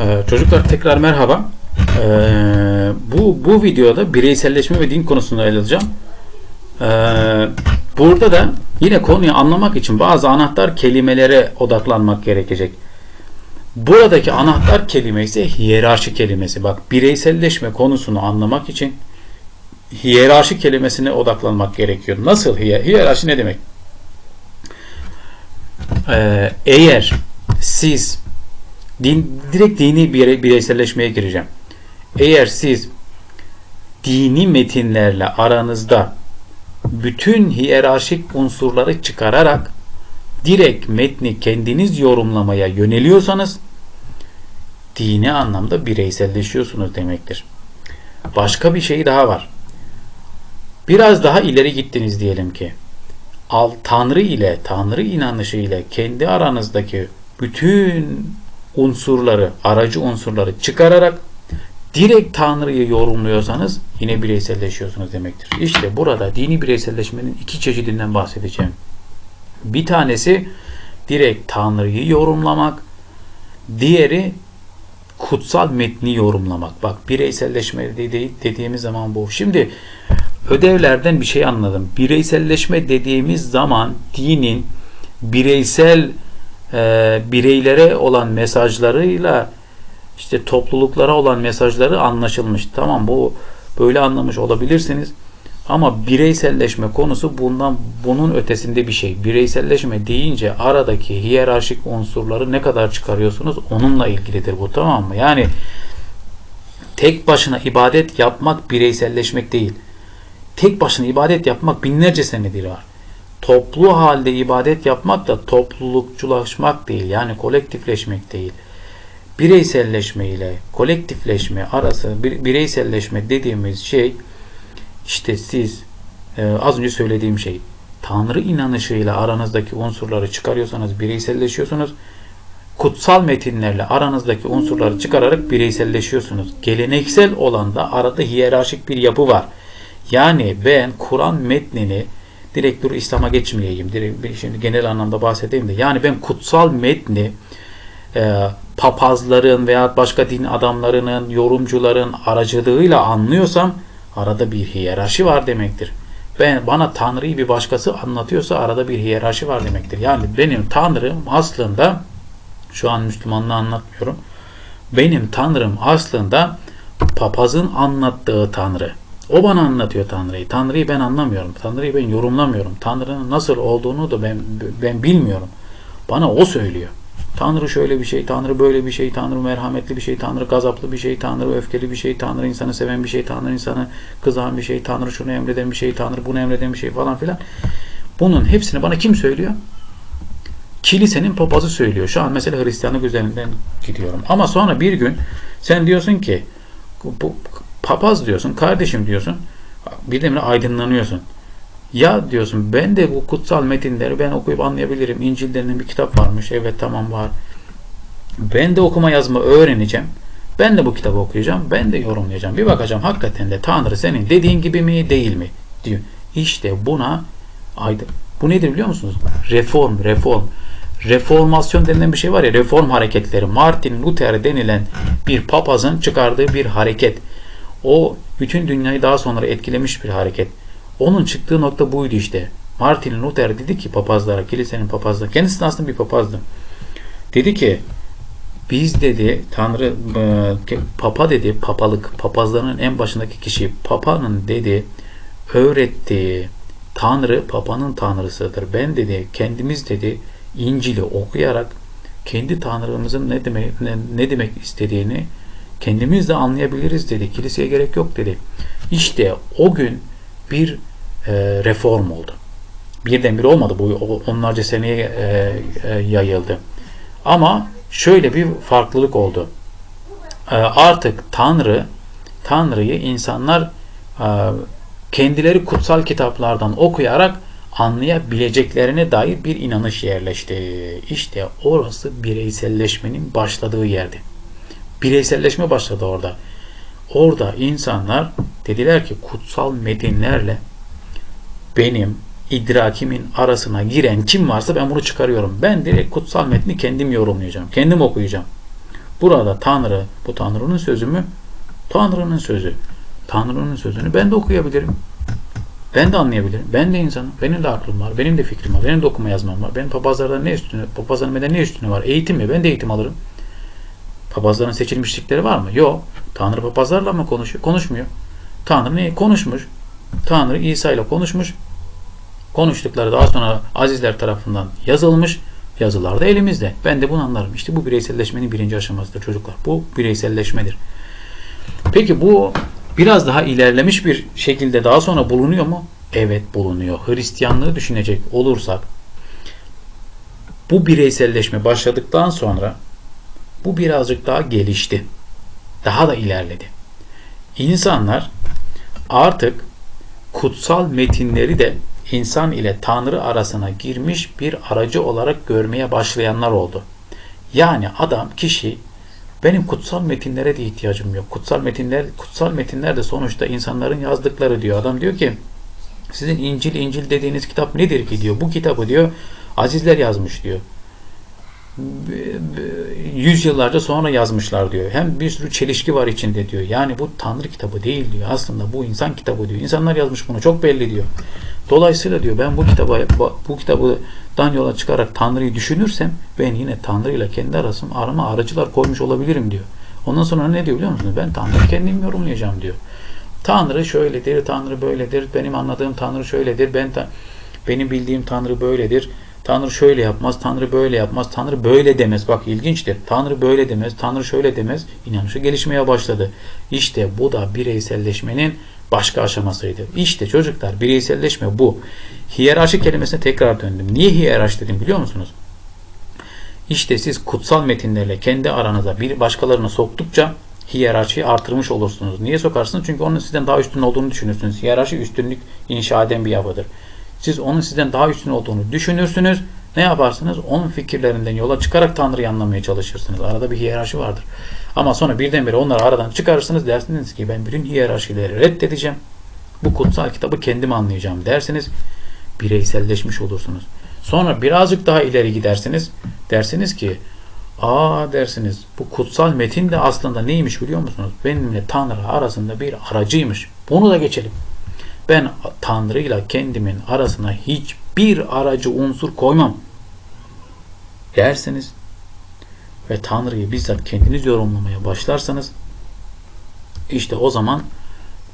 Ee, çocuklar tekrar merhaba. Ee, bu bu videoda bireyselleşme ve din konusunu ele alacağım. Ee, burada da yine konuyu anlamak için bazı anahtar kelimelere odaklanmak gerekecek. Buradaki anahtar kelime ise hiyerarşi kelimesi. Bak bireyselleşme konusunu anlamak için hiyerarşi kelimesine odaklanmak gerekiyor. Nasıl hiyer? Hiyerarşi ne demek? Eğer siz din, direkt dini bir bireyselleşmeye gireceğim. Eğer siz dini metinlerle aranızda bütün hiyerarşik unsurları çıkararak direkt metni kendiniz yorumlamaya yöneliyorsanız dini anlamda bireyselleşiyorsunuz demektir. Başka bir şey daha var. Biraz daha ileri gittiniz diyelim ki. Al Tanrı ile, Tanrı inanışı ile kendi aranızdaki bütün unsurları, aracı unsurları çıkararak direkt Tanrı'yı yorumluyorsanız yine bireyselleşiyorsunuz demektir. İşte burada dini bireyselleşmenin iki çeşidinden bahsedeceğim. Bir tanesi direkt Tanrı'yı yorumlamak, diğeri kutsal metni yorumlamak. Bak bireyselleşme dedi, dediğimiz zaman bu. Şimdi ödevlerden bir şey anladım. Bireyselleşme dediğimiz zaman dinin bireysel e, bireylere olan mesajlarıyla işte topluluklara olan mesajları anlaşılmış. Tamam bu böyle anlamış olabilirsiniz. Ama bireyselleşme konusu bundan bunun ötesinde bir şey. Bireyselleşme deyince aradaki hiyerarşik unsurları ne kadar çıkarıyorsunuz onunla ilgilidir bu tamam mı? Yani tek başına ibadet yapmak bireyselleşmek değil. Tek başına ibadet yapmak binlerce senedir var. Toplu halde ibadet yapmak da toplulukçulaşmak değil. Yani kolektifleşmek değil. Bireyselleşme ile kolektifleşme arası bireyselleşme dediğimiz şey işte siz e, az önce söylediğim şey Tanrı inanışıyla aranızdaki unsurları çıkarıyorsanız bireyselleşiyorsunuz. Kutsal metinlerle aranızdaki unsurları çıkararak bireyselleşiyorsunuz. Geleneksel olan da arada hiyerarşik bir yapı var. Yani ben Kur'an metnini direkt dur İslam'a geçmeyeyim. Direkt şimdi genel anlamda bahsedeyim de. Yani ben kutsal metni e, papazların veya başka din adamlarının, yorumcuların aracılığıyla anlıyorsam arada bir hiyerarşi var demektir. Ben bana Tanrı'yı bir başkası anlatıyorsa arada bir hiyerarşi var demektir. Yani benim Tanrım aslında şu an Müslümanlığı anlatmıyorum. Benim Tanrım aslında papazın anlattığı Tanrı. O bana anlatıyor Tanrı'yı. Tanrı'yı ben anlamıyorum. Tanrı'yı ben yorumlamıyorum. Tanrı'nın nasıl olduğunu da ben ben bilmiyorum. Bana o söylüyor. Tanrı şöyle bir şey, Tanrı böyle bir şey, Tanrı merhametli bir şey, Tanrı gazaplı bir şey, Tanrı öfkeli bir şey, Tanrı insanı seven bir şey, Tanrı insanı kızan bir şey, Tanrı şunu emreden bir şey, Tanrı bunu emreden bir şey falan filan. Bunun hepsini bana kim söylüyor? Kilisenin papazı söylüyor. Şu an mesela Hristiyanlık üzerinden gidiyorum. Ama sonra bir gün sen diyorsun ki bu papaz diyorsun, kardeşim diyorsun. Birdenbire aydınlanıyorsun. Ya diyorsun ben de bu kutsal metinleri ben okuyup anlayabilirim. İncil denilen bir kitap varmış. Evet tamam var. Ben de okuma yazma öğreneceğim. Ben de bu kitabı okuyacağım. Ben de yorumlayacağım. Bir bakacağım hakikaten de Tanrı senin dediğin gibi mi değil mi diyor. İşte buna aydın. Bu nedir biliyor musunuz? Reform, reform. Reformasyon denilen bir şey var ya reform hareketleri. Martin Luther denilen bir papazın çıkardığı bir hareket. O bütün dünyayı daha sonra etkilemiş bir hareket. Onun çıktığı nokta buydu işte. Martin Luther dedi ki papazlara, kilisenin papazları, kendisi aslında bir papazdı. Dedi ki biz dedi Tanrı e, papa dedi papalık papazların en başındaki kişi papanın dedi öğrettiği Tanrı papanın tanrısıdır. Ben dedi kendimiz dedi İncil'i okuyarak kendi tanrımızın ne demek ne, ne demek istediğini kendimiz de anlayabiliriz dedi. Kiliseye gerek yok dedi. İşte o gün bir e, reform oldu. Birdenbire olmadı. Bu onlarca seneye e, e, yayıldı. Ama şöyle bir farklılık oldu. E, artık Tanrı Tanrı'yı insanlar e, kendileri kutsal kitaplardan okuyarak anlayabileceklerine dair bir inanış yerleşti. İşte orası bireyselleşmenin başladığı yerdi. Bireyselleşme başladı orada. Orada insanlar dediler ki kutsal metinlerle benim idrakimin arasına giren kim varsa ben bunu çıkarıyorum. Ben direkt kutsal metni kendim yorumlayacağım. Kendim okuyacağım. Burada Tanrı, bu Tanrı'nın sözü mü? Tanrı'nın sözü. Tanrı'nın sözünü ben de okuyabilirim. Ben de anlayabilirim. Ben de insanım. Benim de aklım var. Benim de fikrim var. Benim de okuma yazmam var. Benim papazlarda ne üstüne, papazların ne üstüne var? Eğitim mi? Ben de eğitim alırım. Papazların seçilmişlikleri var mı? Yok. Tanrı papazlarla mı konuşuyor? Konuşmuyor. Tanrı ne? Konuşmuş. Tanrı İsa ile konuşmuş. Konuştukları daha sonra azizler tarafından yazılmış. Yazılar da elimizde. Ben de bunu anlarım. İşte bu bireyselleşmenin birinci aşamasıdır çocuklar. Bu bireyselleşmedir. Peki bu biraz daha ilerlemiş bir şekilde daha sonra bulunuyor mu? Evet bulunuyor. Hristiyanlığı düşünecek olursak bu bireyselleşme başladıktan sonra bu birazcık daha gelişti. Daha da ilerledi. İnsanlar artık kutsal metinleri de insan ile Tanrı arasına girmiş bir aracı olarak görmeye başlayanlar oldu. Yani adam, kişi benim kutsal metinlere de ihtiyacım yok. Kutsal metinler, kutsal metinler de sonuçta insanların yazdıkları diyor. Adam diyor ki sizin İncil İncil dediğiniz kitap nedir ki diyor. Bu kitabı diyor azizler yazmış diyor. Yüzyıllarca sonra yazmışlar diyor. Hem bir sürü çelişki var içinde diyor. Yani bu Tanrı kitabı değil diyor. Aslında bu insan kitabı diyor. İnsanlar yazmış bunu çok belli diyor. Dolayısıyla diyor ben bu kitaba bu kitabıdan yola çıkarak Tanrı'yı düşünürsem ben yine Tanrı ile kendi arasım arama aracılar koymuş olabilirim diyor. Ondan sonra ne diyor biliyor musunuz? Ben Tanrı'yı kendim yorumlayacağım diyor. Tanrı şöyledir, Tanrı böyledir, benim anladığım Tanrı şöyledir, ben benim bildiğim Tanrı böyledir. Tanrı şöyle yapmaz, Tanrı böyle yapmaz, Tanrı böyle demez. Bak ilginçtir. Tanrı böyle demez, Tanrı şöyle demez. İnanışı gelişmeye başladı. İşte bu da bireyselleşmenin başka aşamasıydı. İşte çocuklar bireyselleşme bu. Hiyerarşi kelimesine tekrar döndüm. Niye hiyerarşi dedim biliyor musunuz? İşte siz kutsal metinlerle kendi aranıza bir başkalarını soktukça hiyerarşiyi artırmış olursunuz. Niye sokarsınız? Çünkü onun sizden daha üstün olduğunu düşünürsünüz. Hiyerarşi üstünlük inşa eden bir yapıdır. Siz onun sizden daha üstün olduğunu düşünürsünüz. Ne yaparsınız? Onun fikirlerinden yola çıkarak Tanrı'yı anlamaya çalışırsınız. Arada bir hiyerarşi vardır. Ama sonra birdenbire onları aradan çıkarırsınız. Dersiniz ki ben bütün hiyerarşileri reddedeceğim. Bu kutsal kitabı kendim anlayacağım dersiniz. Bireyselleşmiş olursunuz. Sonra birazcık daha ileri gidersiniz. Dersiniz ki aa dersiniz bu kutsal metin de aslında neymiş biliyor musunuz? Benimle Tanrı arasında bir aracıymış. Bunu da geçelim. Ben Tanrı ile kendimin arasına hiçbir aracı unsur koymam dersiniz ve Tanrı'yı bizzat kendiniz yorumlamaya başlarsanız işte o zaman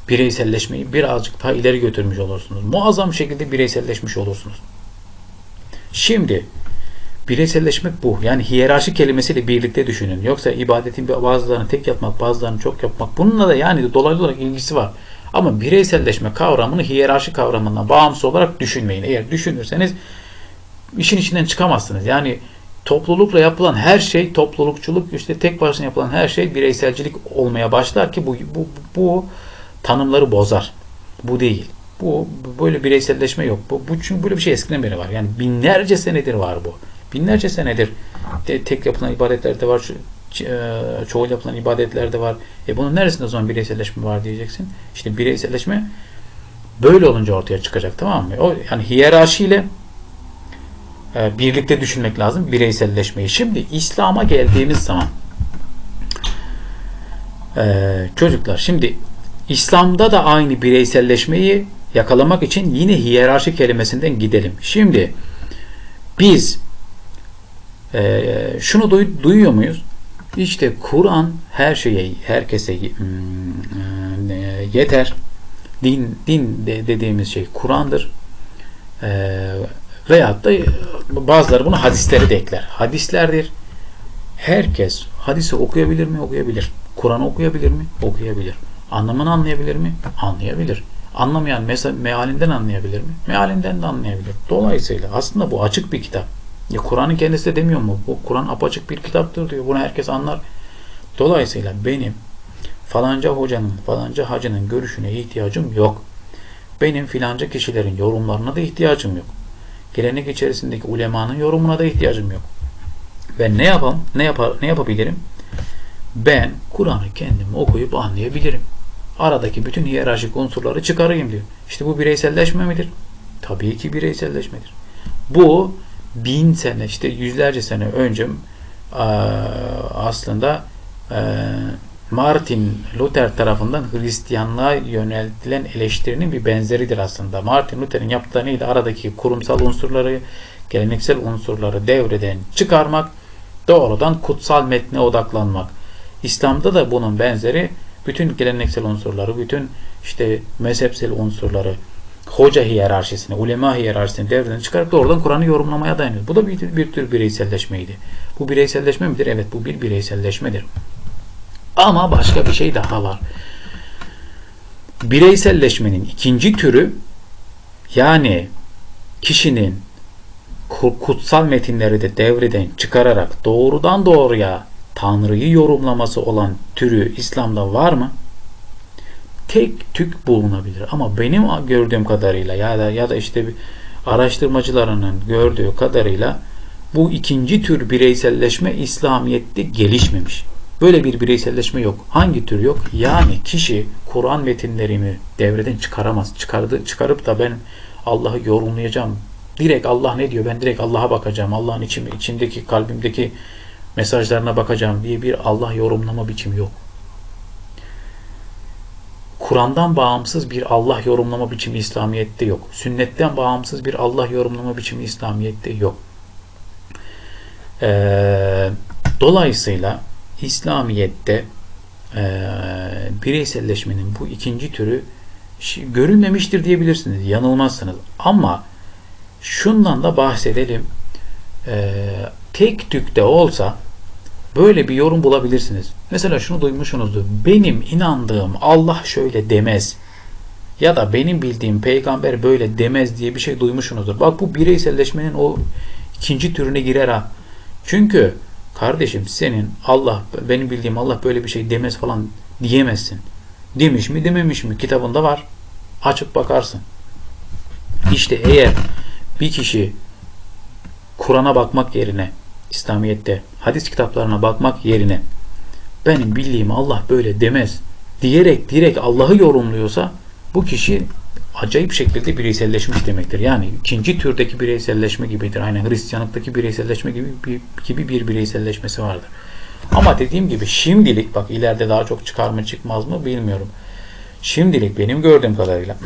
bireyselleşmeyi birazcık daha ileri götürmüş olursunuz. Muazzam şekilde bireyselleşmiş olursunuz. Şimdi bireyselleşmek bu. Yani hiyerarşi kelimesiyle birlikte düşünün. Yoksa ibadetin bazılarını tek yapmak, bazılarını çok yapmak bununla da yani dolaylı olarak ilgisi var. Ama bireyselleşme kavramını hiyerarşi kavramından bağımsız olarak düşünmeyin. Eğer düşünürseniz işin içinden çıkamazsınız. Yani toplulukla yapılan her şey toplulukçuluk işte tek başına yapılan her şey bireyselcilik olmaya başlar ki bu bu, bu tanımları bozar. Bu değil. Bu böyle bireyselleşme yok. Bu, bu çünkü böyle bir şey eskiden beri var. Yani binlerce senedir var bu. Binlerce senedir de, tek yapılan ibadetlerde var. Çoğul yapılan ibadetlerde var. E bunun neresinde o zaman bireyselleşme var diyeceksin. İşte bireyselleşme böyle olunca ortaya çıkacak tamam mı? O yani hiyerarşiyle e, birlikte düşünmek lazım bireyselleşmeyi. Şimdi İslam'a geldiğimiz zaman e, çocuklar şimdi İslam'da da aynı bireyselleşmeyi yakalamak için yine hiyerarşi kelimesinden gidelim. Şimdi biz e, şunu duy, duyuyor muyuz? İşte Kur'an her şeye, herkese hmm, yeter. Din, din dediğimiz şey Kur'an'dır. Ee, veyahut da bazıları bunu hadisleri de ekler. Hadislerdir. Herkes hadisi okuyabilir mi? Okuyabilir. Kur'an okuyabilir mi? Okuyabilir. Anlamını anlayabilir mi? Anlayabilir. Anlamayan mealinden anlayabilir mi? Mealinden de anlayabilir. Dolayısıyla aslında bu açık bir kitap. Ya Kur'an'ın kendisi de demiyor mu? Bu Kur'an apaçık bir kitaptır diyor. Bunu herkes anlar. Dolayısıyla benim falanca hocanın, falanca hacının görüşüne ihtiyacım yok. Benim filanca kişilerin yorumlarına da ihtiyacım yok. Gelenek içerisindeki ulemanın yorumuna da ihtiyacım yok. Ben ne yapam? Ne yapar? Ne yapabilirim? Ben Kur'an'ı kendim okuyup anlayabilirim. Aradaki bütün hiyerarşik unsurları çıkarayım diyor. İşte bu bireyselleşme midir? Tabii ki bireyselleşmedir. Bu bin sene işte yüzlerce sene önce aslında e, Martin Luther tarafından Hristiyanlığa yöneltilen eleştirinin bir benzeridir aslında. Martin Luther'in neydi? Aradaki kurumsal unsurları, geleneksel unsurları devreden çıkarmak, doğrudan kutsal metne odaklanmak. İslam'da da bunun benzeri bütün geleneksel unsurları, bütün işte mezhepsel unsurları, hoca hiyerarşisini, ulema hiyerarşisini devreden çıkarıp doğrudan Kur'an'ı yorumlamaya dayanıyor. Bu da bir, bir tür bireyselleşmeydi. Bu bireyselleşme midir? Evet bu bir bireyselleşmedir. Ama başka bir şey daha var. Bireyselleşmenin ikinci türü yani kişinin kutsal metinleri de devreden çıkararak doğrudan doğruya Tanrı'yı yorumlaması olan türü İslam'da var mı? Tek tük bulunabilir. Ama benim gördüğüm kadarıyla ya da ya da işte araştırmacılarının gördüğü kadarıyla bu ikinci tür bireyselleşme İslamiyet'te gelişmemiş. Böyle bir bireyselleşme yok. Hangi tür yok? Yani kişi Kur'an metinlerini devreden çıkaramaz. Çıkardı, çıkarıp da ben Allah'ı yorumlayacağım. Direkt Allah ne diyor? Ben direkt Allah'a bakacağım. Allah'ın içim, içindeki, kalbimdeki mesajlarına bakacağım diye bir Allah yorumlama biçimi yok. Kur'an'dan bağımsız bir Allah yorumlama biçimi İslamiyet'te yok. Sünnetten bağımsız bir Allah yorumlama biçimi İslamiyet'te yok. Ee, dolayısıyla İslamiyet'te e, bireyselleşmenin bu ikinci türü görülmemiştir diyebilirsiniz. Yanılmazsınız. Ama şundan da bahsedelim. E, tek tük de olsa böyle bir yorum bulabilirsiniz. Mesela şunu duymuşsunuzdur. Benim inandığım Allah şöyle demez. Ya da benim bildiğim peygamber böyle demez diye bir şey duymuşsunuzdur. Bak bu bireyselleşmenin o ikinci türüne girer ha. Çünkü Kardeşim senin Allah benim bildiğim Allah böyle bir şey demez falan diyemezsin. Demiş mi dememiş mi kitabında var. Açıp bakarsın. İşte eğer bir kişi Kur'an'a bakmak yerine İslamiyet'te hadis kitaplarına bakmak yerine benim bildiğim Allah böyle demez diyerek direkt Allah'ı yorumluyorsa bu kişi acayip şekilde bireyselleşmiş demektir. Yani ikinci türdeki bireyselleşme gibidir. Aynen Hristiyanlıktaki bireyselleşme gibi bir, gibi bir bireyselleşmesi vardır. Ama dediğim gibi şimdilik bak ileride daha çok çıkar mı çıkmaz mı bilmiyorum. Şimdilik benim gördüğüm kadarıyla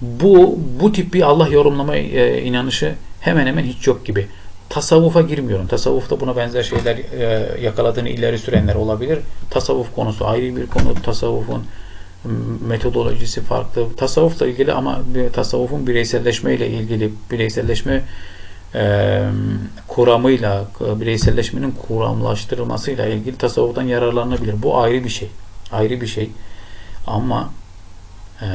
bu bu tip bir Allah yorumlama e, inanışı hemen hemen hiç yok gibi. Tasavvufa girmiyorum. Tasavvufta buna benzer şeyler e, yakaladığını ileri sürenler olabilir. Tasavvuf konusu ayrı bir konu. Tasavvufun metodolojisi farklı. Tasavvufla ilgili ama tasavvufun bireyselleşme ile ilgili bireyselleşme e, kuramıyla bireyselleşmenin kuramlaştırılmasıyla ilgili tasavvuftan yararlanabilir. Bu ayrı bir şey. Ayrı bir şey. Ama e,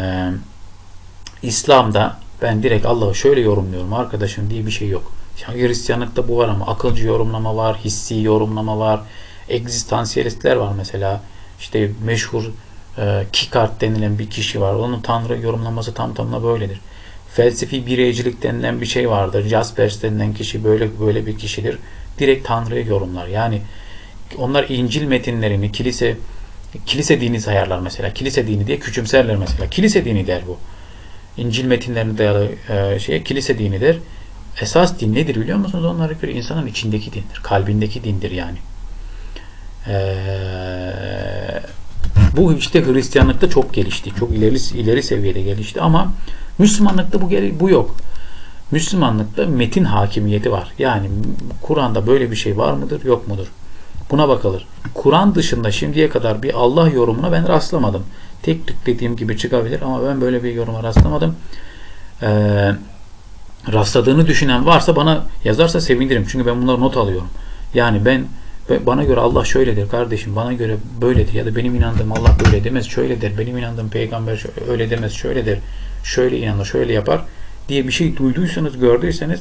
İslam'da ben direkt Allah'ı şöyle yorumluyorum arkadaşım diye bir şey yok. Yani Hristiyanlıkta bu var ama akılcı yorumlama var, hissi yorumlama var, egzistansiyelistler var mesela. İşte meşhur e, Kikart denilen bir kişi var. Onun Tanrı yorumlaması tam tamına böyledir. Felsefi bireycilik denilen bir şey vardır. Jaspers denilen kişi böyle böyle bir kişidir. Direkt Tanrı'yı yorumlar. Yani onlar İncil metinlerini kilise kilise dini sayarlar mesela. Kilise dini diye küçümserler mesela. Kilise dini der bu. İncil metinlerine dayalı e, şeye kilise dini der. Esas din nedir biliyor musunuz? Onlara göre insanın içindeki dindir. Kalbindeki dindir yani. Eee bu işte Hristiyanlıkta çok gelişti. Çok ileri ileri seviyede gelişti ama Müslümanlıkta bu bu yok. Müslümanlıkta metin hakimiyeti var. Yani Kur'an'da böyle bir şey var mıdır, yok mudur? Buna bakılır. Kur'an dışında şimdiye kadar bir Allah yorumuna ben rastlamadım. Tek tük dediğim gibi çıkabilir ama ben böyle bir yoruma rastlamadım. Ee, rastladığını düşünen varsa bana yazarsa sevinirim. Çünkü ben bunları not alıyorum. Yani ben bana göre Allah şöyledir kardeşim, bana göre böyledir ya da benim inandığım Allah böyle demez, şöyledir, benim inandığım peygamber öyle demez, şöyledir, şöyle inanır, şöyle yapar diye bir şey duyduysanız, gördüyseniz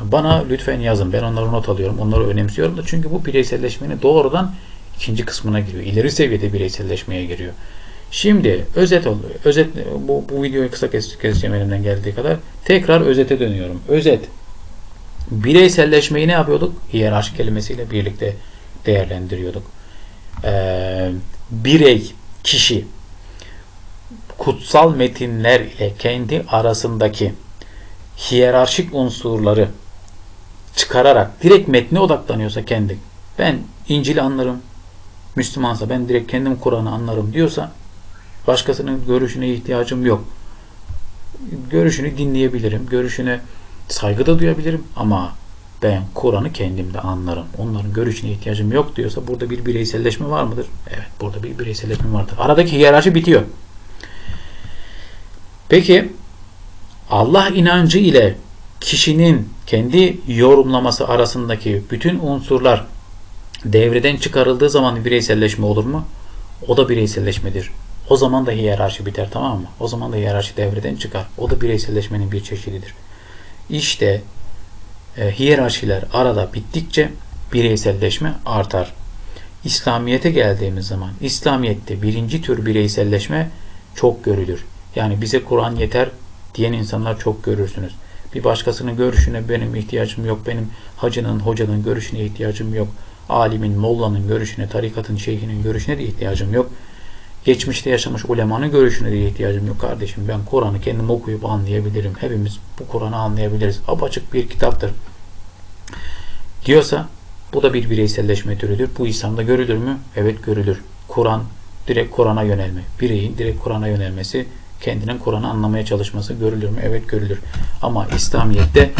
bana lütfen yazın. Ben onları not alıyorum, onları önemsiyorum da çünkü bu bireyselleşmenin doğrudan ikinci kısmına giriyor. İleri seviyede bireyselleşmeye giriyor. Şimdi özet oluyor. Özet bu, bu videoyu kısa kes, keseceğim elimden geldiği kadar. Tekrar özete dönüyorum. Özet bireyselleşmeyi ne yapıyorduk? Hiyerarşi kelimesiyle birlikte değerlendiriyorduk. Ee, birey, kişi kutsal metinler ile kendi arasındaki hiyerarşik unsurları çıkararak direkt metne odaklanıyorsa kendi ben İncil'i anlarım. Müslümansa ben direkt kendim Kur'an'ı anlarım diyorsa başkasının görüşüne ihtiyacım yok. Görüşünü dinleyebilirim. Görüşüne saygı da duyabilirim ama ben Kur'an'ı kendimde anlarım. Onların görüşüne ihtiyacım yok diyorsa burada bir bireyselleşme var mıdır? Evet burada bir bireyselleşme vardır. Aradaki hiyerarşi bitiyor. Peki Allah inancı ile kişinin kendi yorumlaması arasındaki bütün unsurlar devreden çıkarıldığı zaman bireyselleşme olur mu? O da bireyselleşmedir. O zaman da hiyerarşi biter tamam mı? O zaman da hiyerarşi devreden çıkar. O da bireyselleşmenin bir çeşididir. İşte e, hiyerarşiler arada bittikçe bireyselleşme artar. İslamiyete geldiğimiz zaman İslamiyet'te birinci tür bireyselleşme çok görülür. Yani bize Kur'an yeter diyen insanlar çok görürsünüz. Bir başkasının görüşüne benim ihtiyacım yok. Benim hacının, hocanın görüşüne ihtiyacım yok. Alimin, mollanın görüşüne, tarikatın, şeyhinin görüşüne de ihtiyacım yok. Geçmişte yaşamış ulemanın görüşüne de ihtiyacım yok kardeşim. Ben Kur'an'ı kendim okuyup anlayabilirim. Hepimiz bu Kur'an'ı anlayabiliriz. Apaçık bir kitaptır. Diyorsa bu da bir bireyselleşme türüdür. Bu İslam'da görülür mü? Evet görülür. Kur'an direkt Kur'an'a yönelme. Bireyin direkt Kur'an'a yönelmesi, kendinin Kur'an'ı anlamaya çalışması görülür mü? Evet görülür. Ama İslamiyet'te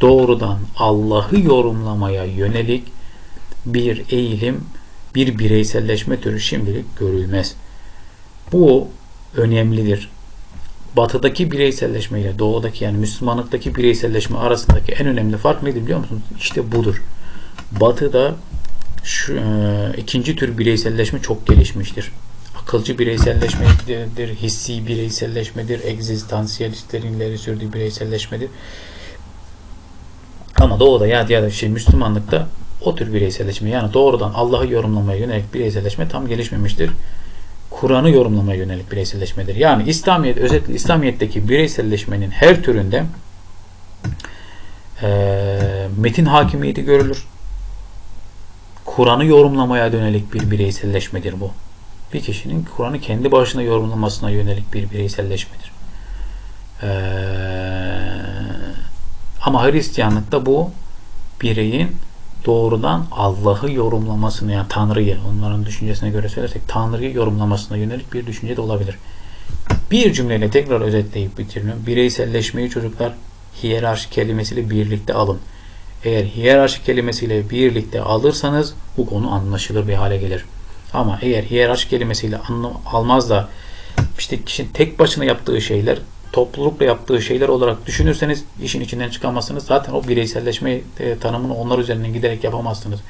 doğrudan Allah'ı yorumlamaya yönelik bir eğilim, bir bireyselleşme türü şimdilik görülmez. Bu önemlidir. Batıdaki bireyselleşme ile doğudaki yani Müslümanlıktaki bireyselleşme arasındaki en önemli fark nedir biliyor musunuz? İşte budur. Batıda şu e, ikinci tür bireyselleşme çok gelişmiştir. Akılcı bireyselleşmedir, hissi bireyselleşmedir, egzistansiyalistlerin ileri sürdüğü bireyselleşmedir. Ama doğuda ya ya da şey Müslümanlıkta o tür bireyselleşme yani doğrudan Allah'ı yorumlamaya yönelik bireyselleşme tam gelişmemiştir. Kur'an'ı yorumlamaya yönelik bireyselleşmedir. Yani İslamiyet özellikle İslamiyet'teki bireyselleşmenin her türünde e, metin hakimiyeti görülür. Kur'an'ı yorumlamaya yönelik bir bireyselleşmedir bu. Bir kişinin Kur'an'ı kendi başına yorumlamasına yönelik bir bireyselleşmedir. Ee, ama Hristiyanlıkta bu bireyin doğrudan Allah'ı yorumlamasını yani Tanrı'yı onların düşüncesine göre söylersek Tanrı'yı yorumlamasına yönelik bir düşünce de olabilir. Bir cümleyle tekrar özetleyip bitiriyorum. Bireyselleşmeyi çocuklar hiyerarşi kelimesiyle birlikte alın. Eğer hiyerarşi kelimesiyle birlikte alırsanız bu konu anlaşılır bir hale gelir. Ama eğer hiyerarşi kelimesiyle almaz da işte kişinin tek başına yaptığı şeyler toplulukla yaptığı şeyler olarak düşünürseniz işin içinden çıkamazsınız. Zaten o bireyselleşme e, tanımını onlar üzerinden giderek yapamazsınız.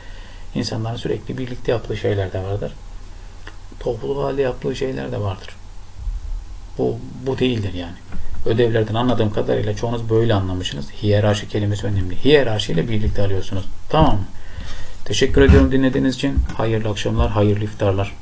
İnsanların sürekli birlikte yaptığı şeyler de vardır. Topluluk halde yaptığı şeyler de vardır. Bu, bu değildir yani. Ödevlerden anladığım kadarıyla çoğunuz böyle anlamışsınız. Hiyerarşi kelimesi önemli. Hiyerarşi ile birlikte arıyorsunuz. Tamam mı? Teşekkür ediyorum dinlediğiniz için. Hayırlı akşamlar, hayırlı iftarlar.